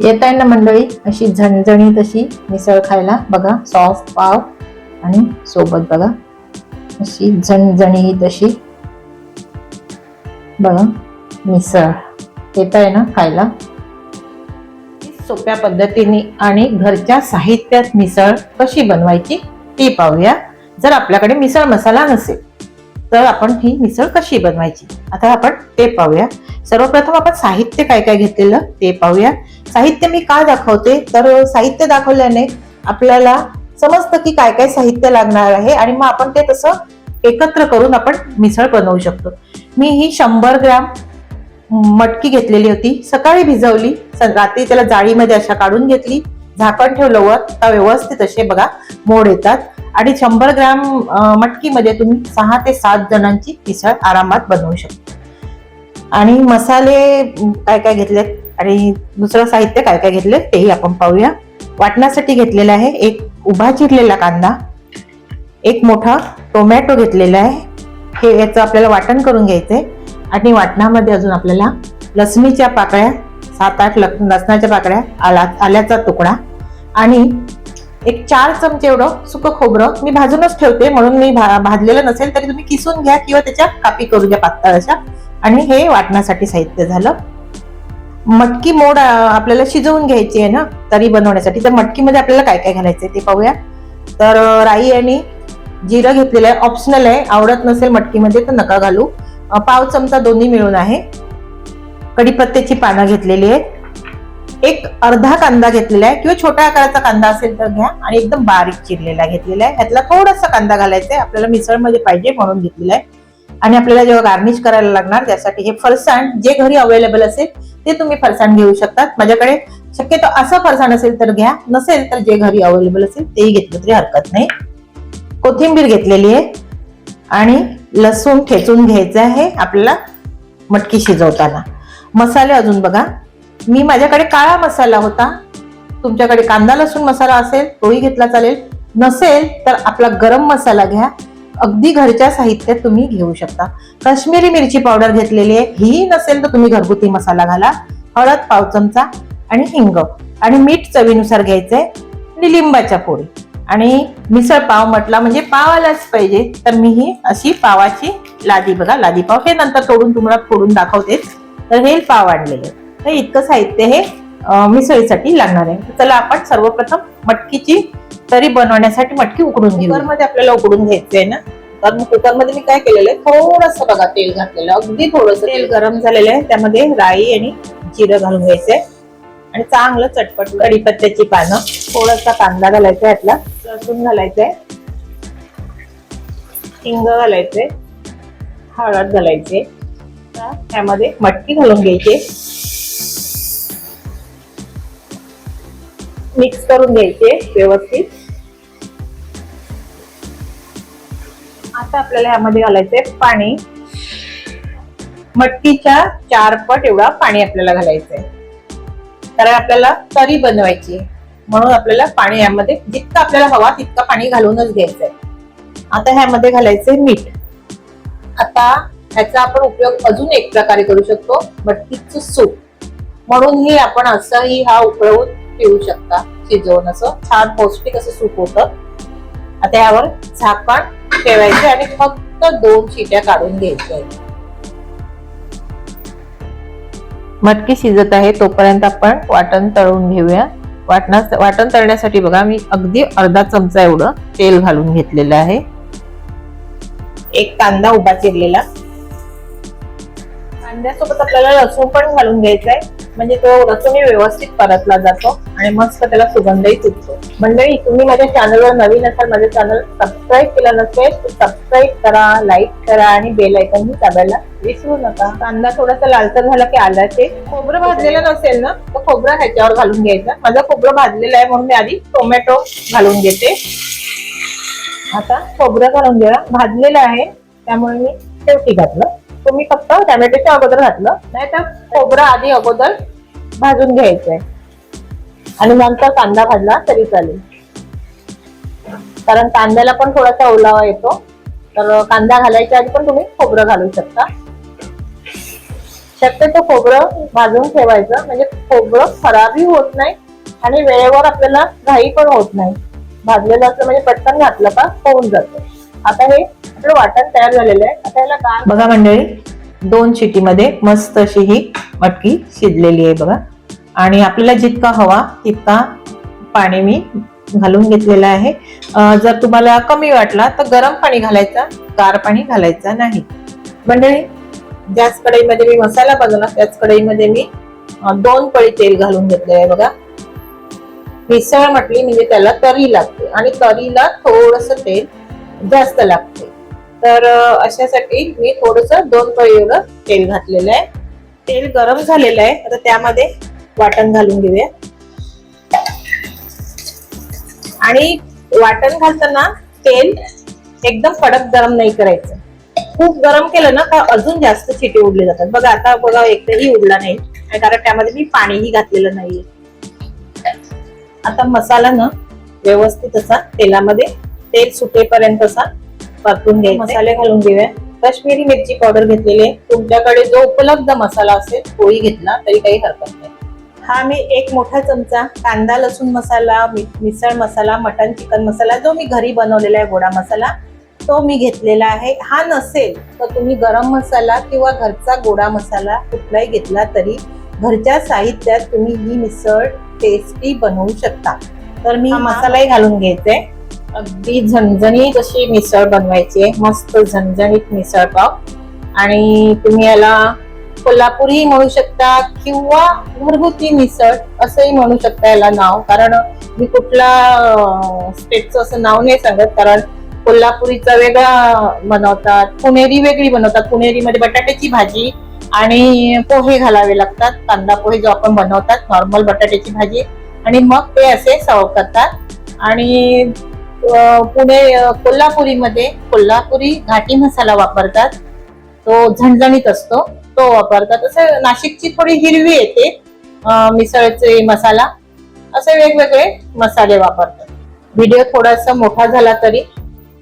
येत आहे ना मंडळी अशी झणझणीत अशी मिसळ खायला. बघा सॉफ्ट पाव आणि सोबत बघा अशी झणझणीत अशी बघा मिसळ येत आहे ना खायला. सोप्या पद्धतीने आणि घरच्या साहित्यात मिसळ कशी बनवायची ती पाहूया. जर आपल्याकडे मिसळ मसाला नसेल तर आपण ही मिसळ कशी बनवायची? आता आपण ते पाहूया. सर्वप्रथम आपण साहित्य काय काय घेतलेलं ते पाहूया. साहित्य मी का दाखवते? तर साहित्य दाखवल्याने आपल्याला समजतं की काय काय साहित्य लागणार आहे आणि मग आपण ते तसं एकत्र करून आपण मिसळ बनवू शकतो. मी ही शंभर ग्रॅम मटकी घेतलेली होती. सकाळी भिजवली. रात्री त्याला जाळीमध्ये अशा काढून घेतली. झाकण ठेवलं वर. व्यवस्थित असे बघा. मोड येतात. आणि शंभर ग्रॅम मटकीमध्ये तुम्ही सहा ते सात जणांची पिसळ आरामात बनवू शकता. आणि मसाले काय काय घेतलेत? आणि दुसरं साहित्य काय काय घेतले तेही आपण पाहूया. वाटण्यासाठी घेतलेला आहे एक उभा चिरलेला कांदा एक मोठा टोमॅटो घेतलेला आहे. हे याचं आपल्याला वाटण करून घ्यायचंय. आणि वाटणामध्ये अजून आपल्याला लसणीच्या पाकळ्या सात आठ लसणाच्या पाकळ्या आला आल्याचा तुकडा आणि एक चार चमचे एवढं सुकं खोबरं मी भाजूनच ठेवते म्हणून मी भा- भाजलेलं नसेल तरी तुम्ही किसून घ्या किंवा त्याच्या कापी करू द्या पातळ अशा आणि हे वाटण्यासाठी साहित्य झालं. मटकी मोड आपल्याला शिजवून घ्यायची आहे ना तरी बनवण्यासाठी. तर मटकीमध्ये आपल्याला काय काय घालायचंय ते पाहूया. तर राई आणि जिरं घेतलेलं आहे. ऑप्शनल आहे. आवडत नसेल मटकीमध्ये तर नका घालू. पाव चमचा दोन्ही मिळून आहे. कढीपत्त्याची पानं घेतलेली आहेत. एक अर्धा कांदा घेतलेला आहे किंवा छोट्या आकाराचा कांदा असेल तर घ्या. आणि एकदम बारीक चिरलेला घेतलेला आहे. ह्यातला थोडासा कांदा घालायचा आहे. आपल्याला मिसळमध्ये पाहिजे म्हणून घेतलेला आहे. आणि आपल्याला जेव्हा गार्निश करायला लागणार त्यासाठी हे फरसाण जे घरी अवेलेबल असेल ते तुम्ही फरसाण घेऊ शकतात. माझ्याकडे शक्यतो असं फरसाण असेल तर घ्या. नसेल तर जे घरी अवेलेबल असेल तेही घेतलं तरी हरकत नाही. कोथिंबीर घेतलेली आहे. आणि लसूण ठेचून घ्यायचं आहे आपल्याला मटकी शिजवताना. मसाले अजून बघा. मी माझ्याकडे काळा मसाला होता. तुमच्याकडे कांदा लसूण मसाला असेल तोही घेतला चालेल. नसेल तर आपला गरम मसाला घ्या. अगदी घरच्या साहित्यात तुम्ही घेऊ शकता. काश्मीरी मिरची पावडर घेतलेली आहे. ही नसेल तर तुम्ही घरगुती मसाला घाला. हळद पाव चमचा आणि हिंग. आणि मीठ चवीनुसार घ्यायचंय. आणि लिंबाच्या पोळी आणि मिसळ पाव म्हटला म्हणजे पाव आलाच पाहिजे. तर मी ही अशी पावाची लादी बघा. लादी पाव हे नंतर तोडून तुम्हाला फोडून दाखवतेच. तर हे पाव आणलेले तर इतकं साहित्य हे मिसळीसाठी लागणार आहे. चला आपण सर्वप्रथम मटकीची तरी बनवण्यासाठी मटकी उकडून घेऊ मध्ये आपल्याला उकडून घ्यायची आहे ना? तर मग कुकरमध्ये मी काय केलेलं आहे? थोडस बघा तेल घातलेलं. अगदी थोडस तेल गरम झालेलं आहे. त्यामध्ये राई आणि जिरं घालून घ्यायचंय. आणि चांगलं चटपट कढीपत्त्याची पानं. थोडासा कांदा घालायचा यातला. लसूण घालायचंय. हिंग घालायचंय. हळद घालायचे त्यामध्ये मटकी घालून घ्यायची. मिक्स करून घ्यायचे व्यवस्थित. आता आपल्याला यामध्ये घालायचंय पाणी. मटकीच्या चार पट एवढा पाणी आपल्याला घालायचंय. कारण आपल्याला तरी बनवायची. म्हणून आपल्याला पाणी यामध्ये जितकं आपल्याला हवा तितकं पाणी घालूनच घ्यायचंय. आता ह्यामध्ये घालायचंय मीठ. आता ह्याचा आपण उपयोग अजून एक प्रकारे करू शकतो मटकीचं सूप. म्हणून ही आपण असंही हा उकळवून पिऊ शकता शिजवून असं. छान पौष्टिक असं सूप होतं. आता यावर झाकण ठेवायचे आणि फक्त दोन शिट्या काढून घ्यायच्या मटकी शिजत आहे तोपर्यंत आपण वाटण तळून घेऊया. वाटणा वाटण तळण्यासाठी बघा मी अगदी अर्धा चमचा एवढं तेल घालून घेतलेलं आहे. एक कांदा उभा चिरलेला कांद्यासोबत आपल्याला लसूण पण घालून घ्यायचा आहे म्हणजे तो लसूणही व्यवस्थित परतला जातो आणि मस्त त्याला सुगंधही सुटतो मंडळी तुम्ही माझ्या चॅनलवर नवीन असाल माझं चॅनल सबस्क्राईब केलं नसेल तर सबस्क्राईब करा लाईक करा आणि बेल आयकॉनही दाबायला विसरू नका. कांदा थोडासा लालसर झाला की आल्याचे. खोबरं भाजलेलं नसेल ना तर खोबरं ह्याच्यावर घालून घ्यायचं. माझं खोबरं भाजलेलं आहे म्हणून मी आधी टोमॅटो घालून घेते. आता खोबरं घालून घ्या. भाजलेलं आहे त्यामुळे मी शेवटी घातलं. तुम्ही फक्त टॅमॅटोच्या अगोदर घातलं. नाही तर खोबरं आधी अगोदर भाजून घ्यायचंय. आणि नंतर कांदा भाजला तरी चालेल. कारण कांद्याला पण थोडासा ओलावा येतो. तर कांदा घालायच्या आधी पण तुम्ही खोबरं घालू शकता. शक्यतो खोबरं भाजून ठेवायचं. म्हणजे खोबरं खराबही होत नाही आणि वेळेवर आपल्याला घाई पण होत नाही. भाजलेलं असलं म्हणजे पटकन घातलं का होऊन जातं. आता हे आपलं वाटण तयार झालेलं आहे. आता याला काय बघा मंडळी दोन शिटीमध्ये मस्त अशी ही मटकी शिजलेली आहे बघा. आणि आपल्याला जितका हवा तितका पाणी मी घालून घेतलेलं आहे. जर तुम्हाला कमी वाटला तर गरम पाणी घालायचा गार पाणी घालायचा नाही. मंडळी ज्याच कढईमध्ये मी मसाला बनवला त्याच कढईमध्ये मी दोन पळी तेल घालून घेतले आहे बघा. मिसळ म्हटली म्हणजे त्याला तरी लागते. आणि तरीला थोडस तेल जास्त लागते. तर अशासाठी मी थोडस दोन पळीवर तेल घातलेलं आहे. तेल गरम झालेलं आहे. आता त्यामध्ये वाटण घालून घेऊया. आणि वाटण घालताना तेल एकदम कडक गरम नाही करायचं. खूप गरम केलं ना का अजून जास्त चिटे उडले जातात. बघा आता बघा एकही उडला नाही. आणि कारण त्यामध्ये मी पाणीही घातलेलं नाहीये. आता मसाला ना व्यवस्थित असा तेलामध्ये तेल सुटेपर्यंत असा परतून घ्यायचा. मसाले घालून घेऊया. काश्मीरी मिरची पावडर घेतलेली आहे. तुमच्याकडे जो उपलब्ध मसाला असेल तोही घेतला तरी काही हरकत नाही. हा मी एक मोठा चमचा कांदा लसूण मसाला मिसळ मसाला मटन चिकन मसाला जो मी घरी बनवलेला आहे गोडा मसाला तो मी घेतलेला आहे. हा नसेल तर तुम्ही गरम मसाला किंवा घरचा गोडा मसाला कुठलाही घेतला तरी घरच्या साहित्यात तुम्ही ही मिसळ टेस्टी बनवू शकता. तर मी मसालाही घालून घ्यायचे. अगदी झणझणीत अशी मिसळ बनवायची आहे. मस्त झणझणीत मिसळ पाव. आणि तुम्ही याला कोल्हापुरी म्हणू शकता किंवा घरगुती मिसळ असंही म्हणू शकता याला नाव. कारण मी कुठला स्टेटचं असं नाव नाही सांगत. कारण कोल्हापुरीचा वेगळा बनवतात. पुणेरी वेगळी बनवतात. पुणेरीमध्ये बटाट्याची भाजी आणि पोहे घालावे लागतात. कांदा पोहे जो आपण बनवतात नॉर्मल बटाट्याची भाजी. आणि मग ते असे सर्व करतात. आणि पुणे कोल्हापुरीमध्ये कोल्हापुरी घाटी मसाला वापरतात. तो झणझणीत असतो तो वापरतात. असं नाशिकची थोडी हिरवी येते मिसळचे मसाला. असे वेगवेगळे मसाले वापरतात. व्हिडिओ थोडासा मोठा झाला तरी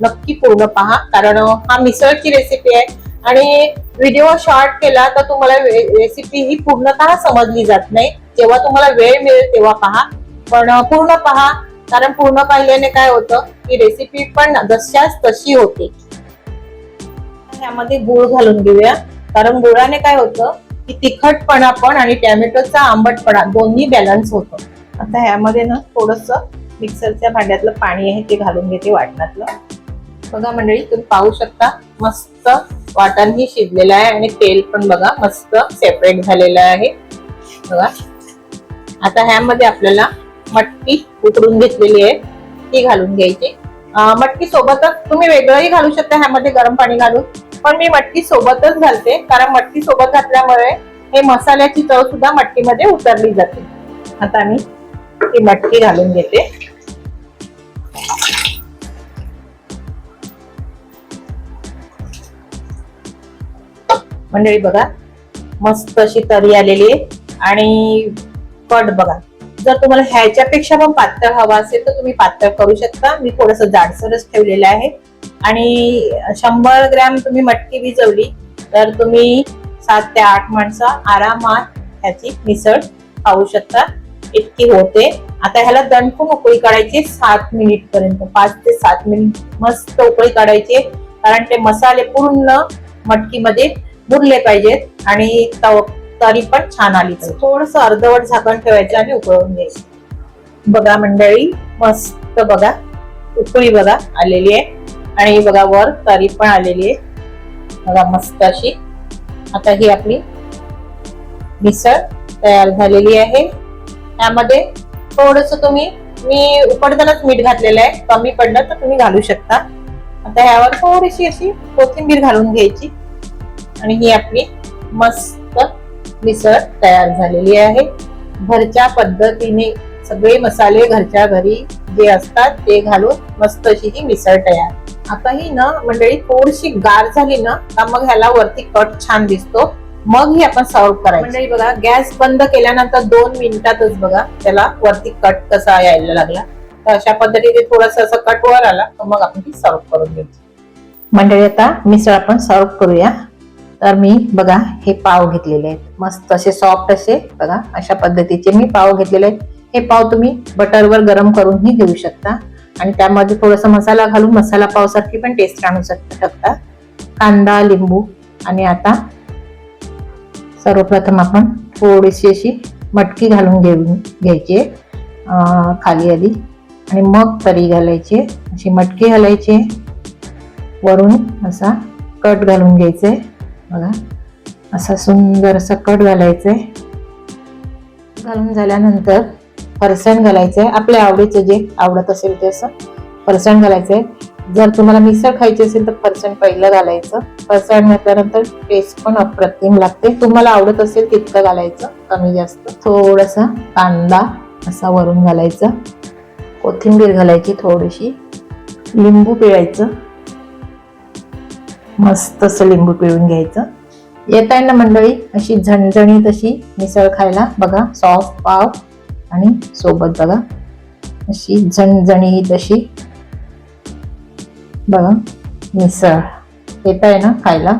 नक्की पूर्ण पहा कारण हा मिसळची रेसिपी आहे. आणि व्हिडिओ शॉर्ट केला तर तुम्हाला रेसिपी ही पूर्णतः समजली जात नाही. जेव्हा तुम्हाला वेळ मिळेल तेव्हा पहा. पण पूर्ण पहा. कारण पूर्ण पाहिल्याने काय होतं की रेसिपी पण जशाच तशी होते. ह्यामध्ये गुळ घालून घेऊया. कारण गुळाने काय होतं की तिखटपणा पण आणि टॅमॅटोचा आंबटपणा दोन्ही बॅलन्स होतं. आता ह्यामध्ये ना थोडस मिक्सरच्या भांड्यातलं पाणी आहे ते घालून घेते वाटणातलं. बघा मंडळी तुम्ही पाहू शकता मस्त वाटण ही शिजलेलं आहे आणि तेल पण बघा मस्त सेपरेट झालेलं आहे. बघा. आता ह्यामध्ये आपल्याला मटकी उकडून घेतलेली आहे ती घालून घ्यायची. मटकी सोबतच तुम्ही वेगळंही घालू शकता ह्यामध्ये गरम पाणी घालून पण मी मटकी सोबतच घालते कारण मटकी सोबत घातल्यामुळे हे मसाल्याची चव सुद्धा मटकीमध्ये उतरली जाते. आता मी ती मटकी घालून घेते. मंडळी बघा मस्त अशी तरी आलेली आहे. आणि कट बघा. जर तुम्हाला ह्याच्यापेक्षा पण पातळ हवा असेल तर तुम्ही पातळ करू शकता. मी थोडस जाडसरच ठेवलेलं आहे. आणि शंभर ग्रॅम तुम्ही मटकी भिजवली तर तुम्ही सात ते आठ माणसं आरामात ह्याची मिसळ खाऊ शकता. इतकी होते. आता ह्याला दणकून उकळी काढायची सात मिनिट पर्यंत पाच ते सात मिनिट मस्त उकळी काढायची. कारण ते मसाले पूर्ण मटकीमध्ये बुरले पाहिजेत. आणि तव तरी पण छान आली थोडस अर्धवट झाकण ठेवायचं आणि उकळून घ्यायचं. बघा मंडळी मस्त बघा. उकळी बघा आलेली आहे. आणि बघा वर तरी पण आलेली आहे. बघा मस्त अशी. आता ही आपली मिसळ तयार झालेली आहे. त्यामध्ये थोडस तुम्ही मी उकडतानाच मीठ घातलेलं आहे. कमी पडलं तर तुम्ही घालू शकता. आता ह्यावर थोडीशी अशी कोथिंबीर घालून घ्यायची. आणि ही आपली मस्त मिसळ तयार झालेली आहे. घरच्या पद्धतीने सगळे मसाले घरच्या घरी जे असतात ते घालून मस्त अशी ही मिसळ तयार. आता ही ना मंडळी थोडीशी गार झाली ना का मग ह्याला वरती कट छान दिसतो. मग ही आपण सर्व करायची. मंडळी बघा गॅस बंद केल्यानंतर दोन मिनिटातच बघा त्याला वरती कट कसा यायला लागला. तर अशा पद्धतीने थोडस असं कट वर आला तर मग आपण ती सर्व करून घ्यायची मंडळी आता मिसळ आपण सर्व करूया. तर मी बघा हे पाव घेतलेले आहेत. मस्त असे सॉफ्ट असे बघा अशा पद्धतीचे मी पाव घेतलेले आहेत. हे पाव तुम्ही बटरवर गरम करूनही घेऊ शकता. आणि त्यामध्ये थोडासा मसाला घालून मसाला पावसारखी पण टेस्ट आणू शक- शकता कांदा लिंबू आणि आता सर्वप्रथम आपण थोडीशी अशी मटकी घालून घेऊन घ्यायची आहे, खाली आधी. आणि मग तरी घालायची अशी मटकी घालायची वरून असा कट घालून घ्यायचे. बघा. असा सुंदर असा कट घालायचंय. घालून झाल्यानंतर फरसाण घालायचंय. आपल्या आवडीचं जे आवडत असेल ते असं फरसाण घालायचंय. जर तुम्हाला मिसळ खायची असेल तर फरसाण पहिलं घालायचं. फरसाण घातल्यानंतर टेस्ट पण अप्रतिम लागते. तुम्हाला आवडत असेल तितकं घालायचं कमी जास्त. थोडासा कांदा असा वरून घालायचा. कोथिंबीर घालायची थोडीशी. लिंबू पिळायचं. मस्त असं लिंबू पिळून घ्यायचं. येत आहे ना मंडळी अशी झणझणीत अशी मिसळ खायला बघा सॉफ्ट पाव आणि सोबत बघा अशी झणझणीत अशी बघा मिसळ येत आहे ना खायला.